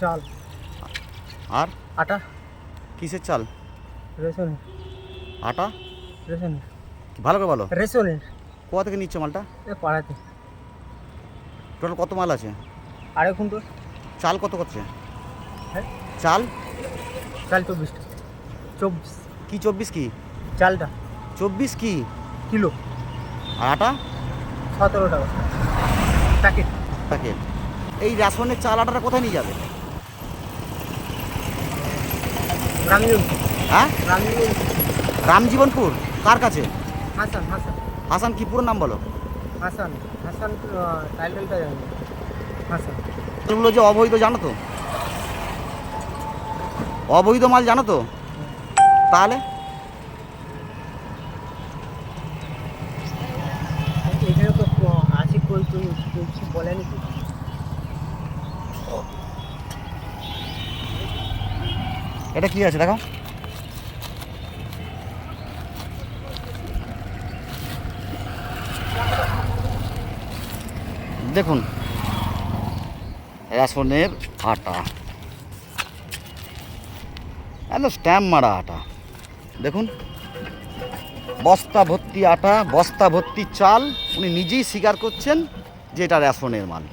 চাল। আর? আটা। কিসের চাল? রেশনের। আটা? রেশনের। ভালো করে বলো। রেশনের। কোথা থেকে নিচ্ছ মালটা? এ পাড়াতে। টোটাল কত মাল আছে? আড়াই কুইন্টল। চাল কত করছে? হ্যাঁ? চাল? চাল চব্বিশটা চব্বিশ। কি চব্বিশ কি? চালটা। চব্বিশ কি? কিলো। আর আটা? সতেরো টাকা। প্যাকেট। প্যাকেট। এই রেশনের চাল আটাটা কোথায় নিয়ে যাবে? হ্যাঁ? রামজীবন রামজীবনপুর? কার কাছে? হাসান হাসান। হাসান কি? পুরো নাম বলো। হাসান হাসান টাইটেলটা জানি। হাসান। এগুলো যে অবৈধ জানো তো? অবৈধ মাল জানো তো? তাহলে? এখানে তো ক- আছে কই কই কেউ কিছু বলেনি এটা কি আছে, দেখো। দেখুন, রেশনের আটা। একদম স্ট্যাম্প মারা আটা। দেখুন, বস্তা ভর্তি আটা, বস্তা ভর্তি চাল, উনি নিজেই স্বীকার করছেন যে এটা রেশনের মাল।